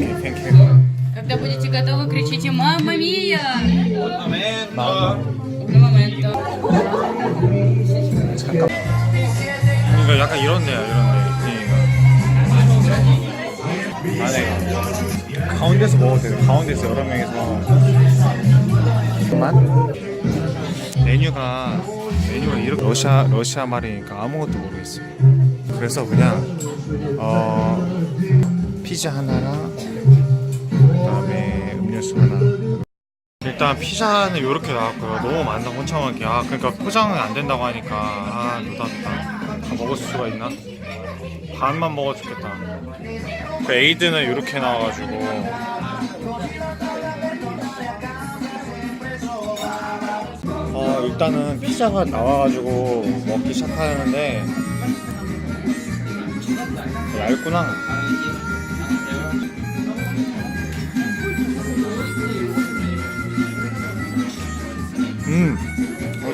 오케이 땡큐 Когда будете готовы, кричите «Мамма мия!» 마음 На момент. 그러니까 약간 이런 데야 이런 데 분위기가 안에 가운데서 먹어도 돼 가운데서 여러 명이서 그만 메뉴가 메뉴가 이렇게 러시아 러시아 말이니까 아무것도 모르겠어요 그래서 그냥 어 피자 하나랑 하나 일단 피자는 이렇게 나왔고요. 너무 많다 혼참하게. 아 그러니까 포장은 안 된다고 하니까 아 노답이다. 다 먹을 수가 있나? 반만 먹어 죽겠다. 그 에이드는 이렇게 나와가지고 어 일단은 피자가 나와가지고 먹기 시작하는데 얇구나.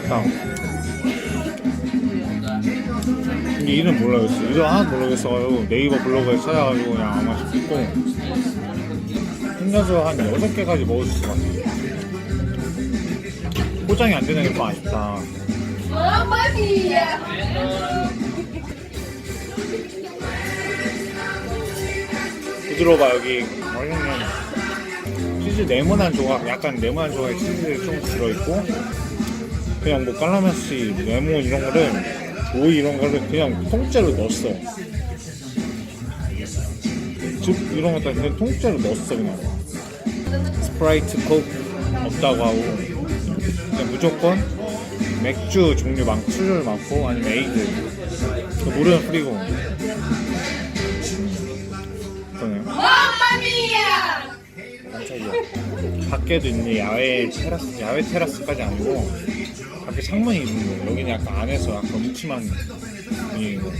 맛있다. 근데 이름 모르겠어. 이름 하나도 모르겠어가지고 네이버 블로그에 찾아가지고 그냥 아마 싶고 혼자서 한 6개까지 먹을 수 있을 것 같아. 포장이 안 되는 게 좀 아쉽다. 부드러워 여기 맛있는 치즈 네모난 조각 약간 네모난 조각에 치즈 좀 들어있고 그냥 뭐 깔라맛이 레몬 이런 거를 오이 이런 거를 그냥 통째로 넣었어. 즙 이런 것도 그냥 통째로 넣었어 그냥. 스프라이트 콕 없다고 하고. 그냥 무조건 맥주 종류 많고 술을 많고 아니면 에이드. 그 물은 뿌리고 밖에도 있는 야외 테라스, 야외 테라스까지 아니고 밖에 창문이 있는 거예요. 여기는 약간 안에서 약간 묵침한 분위기고.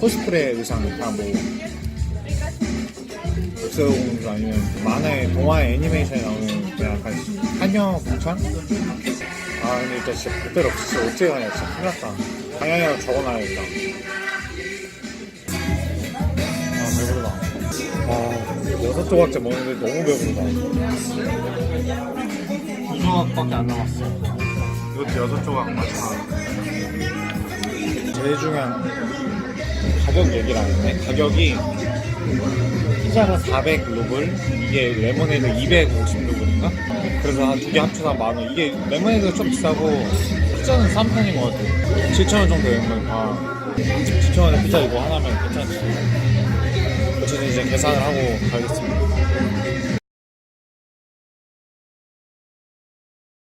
코스프레 의상 다뭐 백설공주 아니면 만화의 동화의 애니메이션에 나오는 그 약간 한여 공찬? 아 근데 일단 진짜 그대로 진짜 어떻게 가냐. 진짜 큰일 났다. 방향이라고 적어놔야겠다. 아 배부르다. 아 여섯 조각째 먹는데 너무 배부르다. 두 조각밖에 안 남았어. 이것도 여섯 조각 마지막 제일 중요한 가격 얘기를 안 했네 가격이 피자가 400 루블 이게 레모네이드 250 루블인가? 그래서 한 두 개 합쳐서 한 만원. 이게 레모네이드가 좀 비싸고 피자는 싼 편인 것 같아 7,000원 정도 되는 거니까 7,000원에 피자 이거 하나면 괜찮지 어쨌든 이제 계산을 하고 가겠습니다